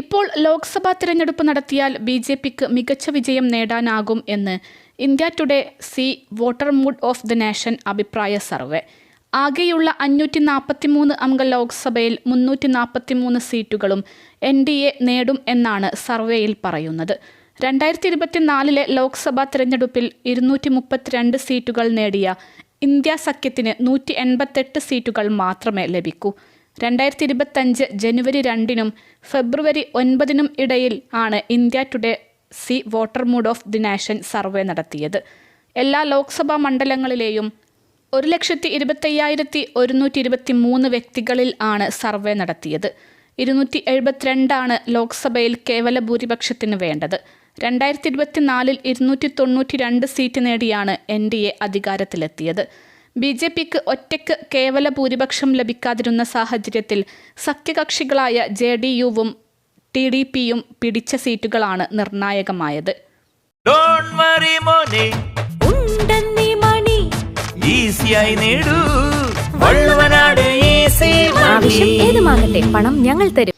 ഇപ്പോൾ ലോക്സഭാ തിരഞ്ഞെടുപ്പ് നടത്തിയാൽ ബി ജെ പിക്ക് മികച്ച വിജയം നേടാനാകും എന്ന് India today C voter mood of the nation അഭിപ്രായ സർവേ. ആകെയുള്ള അഞ്ഞൂറ്റി നാൽപ്പത്തിമൂന്ന് അംഗ ലോക്സഭയിൽ മുന്നൂറ്റി നാൽപ്പത്തിമൂന്ന് സീറ്റുകളും എൻ ഡി എ നേടും എന്നാണ് സർവേയിൽ പറയുന്നത്. രണ്ടായിരത്തി ഇരുപത്തിനാലിലെ ലോക്സഭാ തിരഞ്ഞെടുപ്പിൽ ഇരുന്നൂറ്റി മുപ്പത്തിരണ്ട് സീറ്റുകൾ നേടിയ ഇന്ത്യ സഖ്യത്തിന് നൂറ്റി എൺപത്തെട്ട് സീറ്റുകൾ മാത്രമേ ലഭിക്കൂ. രണ്ടായിരത്തി ഇരുപത്തഞ്ച് ജനുവരി രണ്ടിനും ഫെബ്രുവരി ഒൻപതിനും ഇടയിൽ ആണ് India today C voter mood of the nation survey നടത്തിയത്. എല്ലാ ലോക്സഭാ മണ്ഡലങ്ങളിലെയും ഒരു ലക്ഷത്തി ഇരുപത്തയ്യായിരത്തി ഒരുന്നൂറ്റി ഇരുപത്തി മൂന്ന് വ്യക്തികളിൽ ആണ് സർവേ നടത്തിയത്. ഇരുന്നൂറ്റി എഴുപത്തിരണ്ടാണ് ലോക്സഭയിൽ കേവല ഭൂരിപക്ഷത്തിന് വേണ്ടത്. രണ്ടായിരത്തി ഇരുപത്തിനാലിൽ ഇരുന്നൂറ്റി തൊണ്ണൂറ്റി രണ്ട് സീറ്റ് നേടിയാണ് എൻ ഡി എ അധികാരത്തിലെത്തിയത്. ബി ജെ പിക്ക് ഒറ്റയ്ക്ക് കേവല ഭൂരിപക്ഷം ലഭിക്കാതിരുന്ന സാഹചര്യത്തിൽ സഖ്യകക്ഷികളായ ജെ ഡി യുവും ടി ഡി പിയും പിടിച്ച സീറ്റുകളാണ് നിർണായകമായത്. പണം ഞങ്ങൾ തരും.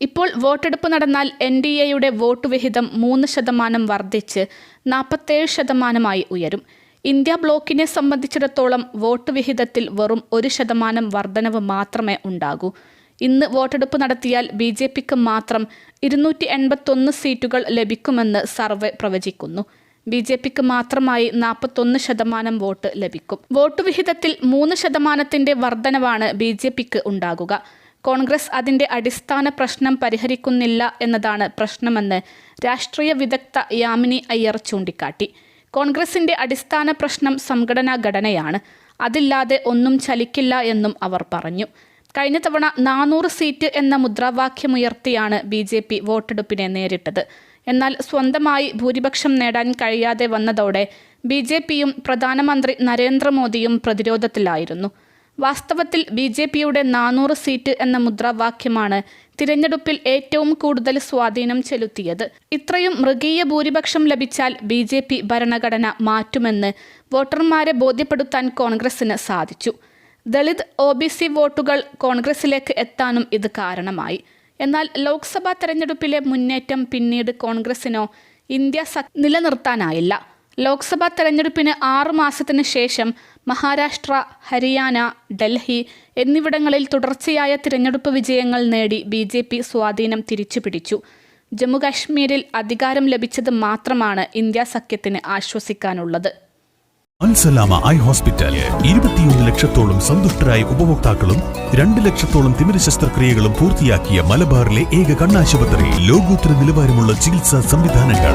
ഇപ്പോൾ വോട്ടെടുപ്പ് നടന്നാൽ എൻ ഡി എയുടെ വോട്ട് വിഹിതം മൂന്ന് ശതമാനം വർദ്ധിച്ച് നാൽപ്പത്തേഴ് ശതമാനമായി ഉയരും. ഇന്ത്യ ബ്ലോക്കിനെ സംബന്ധിച്ചിടത്തോളം വോട്ട് വിഹിതത്തിൽ വെറും ഒരു ശതമാനം വർധനവ് മാത്രമേ ഉണ്ടാകൂ. ഇന്ന് വോട്ടെടുപ്പ് നടത്തിയാൽ ബി ജെ പിക്ക് മാത്രം ഇരുന്നൂറ്റി എൺപത്തൊന്ന് സീറ്റുകൾ ലഭിക്കുമെന്ന് സർവേ പ്രവചിക്കുന്നു. ബി ജെ പിക്ക് മാത്രമായി നാൽപ്പത്തൊന്ന് ശതമാനം വോട്ട് ലഭിക്കും. വോട്ട് വിഹിതത്തിൽ മൂന്ന് ശതമാനത്തിന്റെ വർധനവാണ് ബി ജെ പിക്ക് ഉണ്ടാകുക. കോൺഗ്രസ് അതിന്റെ അടിസ്ഥാന പ്രശ്നം പരിഹരിക്കുന്നില്ല എന്നതാണ് പ്രശ്നമെന്ന് രാഷ്ട്രീയ വിദഗ്ധ യാമിനി അയ്യർ ചൂണ്ടിക്കാട്ടി. കോൺഗ്രസിന്റെ അടിസ്ഥാന പ്രശ്നം സംഘടനാ ഘടനയാണ് അതില്ലാതെ ഒന്നും ചലിക്കില്ല എന്നും അവർ പറഞ്ഞു. കഴിഞ്ഞ തവണ നാനൂറ് സീറ്റ് എന്ന മുദ്രാവാക്യമുയർത്തിയാണ് ബി ജെ പി വോട്ടെടുപ്പിനെ നേരിട്ടത്. എന്നാൽ സ്വന്തമായി ഭൂരിപക്ഷം നേടാൻ കഴിയാതെ വന്നതോടെ ബി ജെ പിയും പ്രധാനമന്ത്രി നരേന്ദ്രമോദിയും പ്രതിരോധത്തിലായിരുന്നു. വാസ്തവത്തിൽ ബി ജെ പിയുടെ നാനൂറ് സീറ്റ് എന്ന മുദ്രാവാക്യമാണ് തിരഞ്ഞെടുപ്പിൽ ഏറ്റവും കൂടുതൽ സ്വാധീനം ചെലുത്തിയത്. ഇത്രയും മൃഗീയ ഭൂരിപക്ഷം ലഭിച്ചാൽ ബി ജെ പി ഭരണഘടന മാറ്റുമെന്ന് വോട്ടർമാരെ ബോധ്യപ്പെടുത്താൻ കോൺഗ്രസിന് സാധിച്ചു. ദളിത് ഒ ബി സി വോട്ടുകൾ കോൺഗ്രസിലേക്ക് എത്താനും ഇത് കാരണമായി. എന്നാൽ ലോക്സഭാ തെരഞ്ഞെടുപ്പിലെ മുന്നേറ്റം പിന്നീട് കോൺഗ്രസിനോ ഇന്ത്യ നിലനിർത്താനായില്ല. ലോക്സഭാ തെരഞ്ഞെടുപ്പിന് ആറു മാസത്തിന് ശേഷം മഹാരാഷ്ട്ര ഹരിയാന ഡൽഹി എന്നിവിടങ്ങളിൽ തുടർച്ചയായ തിരഞ്ഞെടുപ്പ് വിജയങ്ങൾ നേടി ബി ജെ പി സ്വാധീനം തിരിച്ചുപിടിച്ചു. ജമ്മുകാശ്മീരിൽ അധികാരം ലഭിച്ചത് മാത്രമാണ് ഇന്ത്യ സഖ്യത്തിന് ആശ്വസിക്കാനുള്ളത്. Al Salama eye hospital. ഇരുപത്തിയൊന്ന് ലക്ഷത്തോളം സന്തുഷ്ടരായ ഉപഭോക്താക്കളും രണ്ട് ലക്ഷത്തോളം തിമിര ശസ്ത്രക്രിയകളും പൂർത്തിയാക്കിയ മലബാറിലെ ഏക കണ്ണാശുപത്രി. ലോകോത്തര നിലവാരമുള്ള ചികിത്സാ സംവിധാനങ്ങൾ.